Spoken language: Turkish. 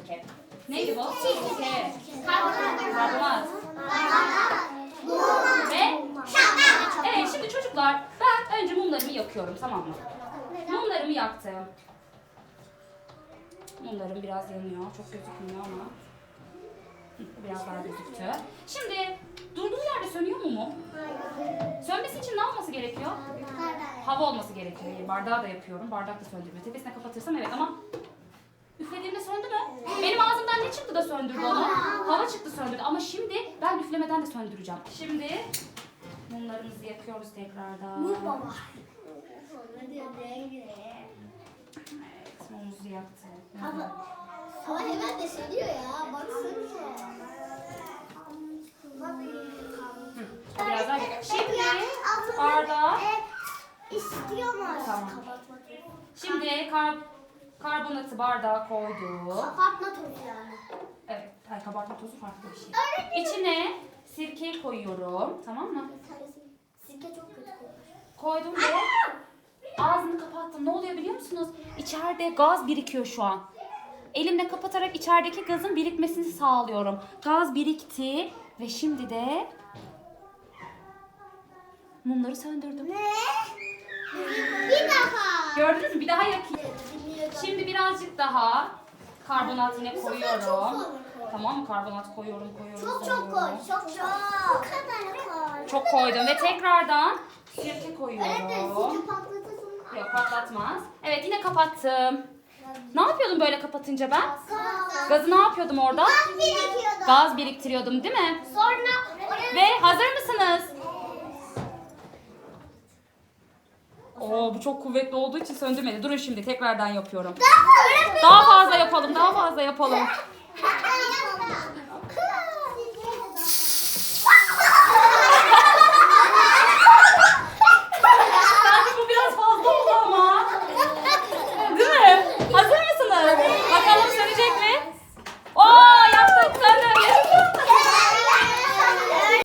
sirke. Neydi bu? Sirke. Karbonat. Karbonat. Ve Evet şimdi çocuklar ben önce mumlarımı yakıyorum tamam mı? Mumlarımı yaktım. Mumlarım biraz yanıyor. Çok gözükmüyor ama. Biraz daha gözüktü. Şimdi durduğu yerde sönüyor mu mum? Sönmesi için ne olması gerekiyor? Hava olması gerekiyor. Bardağı da yapıyorum. Bardak da söndürme. Tepesine kapatırsam evet ama üflediğimde söndü mü? Benim ağzımdan ne çıktı da söndürdü onu? Hava çıktı söndürdü ama şimdi ben üflemeden de söndüreceğim. Şimdi mumlarımızı yakıyoruz tekrardan. Bu baba. Evet, mumumuzu yaktık. Ama ama hemen de söylüyor ya. Baksana. Biraz daha Şimdi bardağı İstiyor mu? Tamam. Şimdi kar, karbonatı bardağa koyduk. Kapatma tozu yani. Evet, hayır, kabartma tozu farklı bir şey. İçine sirke koyuyorum. Tamam mı? Sirke çok kötü kokuyor. Koydum ve ağzını kapattım. Ne oluyor biliyor musunuz? İçeride gaz birikiyor şu an. Elimle kapatarak içerideki gazın birikmesini sağlıyorum. Gaz birikti ve şimdi de mumları söndürdüm. Ne? Bir daha. Gördünüz mü? Bir daha yakayım. Birazcık daha karbonat yine koyuyorum. Tamam mı? Karbonat koyuyorum, koyuyorum. Çok çok koy. koyuyorum. Çok çok. Bu kadar koy. Çok koydum ve tekrardan sirke koyuyorum. Öğretmen sirke patlatırsın. Yok patlatmaz. Evet yine kapattım. Ne yapıyordum böyle kapatınca ben? Gazı ne yapıyordum orada? Gaz birikiyordu. Gaz biriktiriyordum değil mi? Sonra Ve hazır mısınız? Oo bu çok kuvvetli olduğu için söndürmedi. Durun şimdi tekrardan yapıyorum. Daha fazla yapalım, daha fazla yapalım.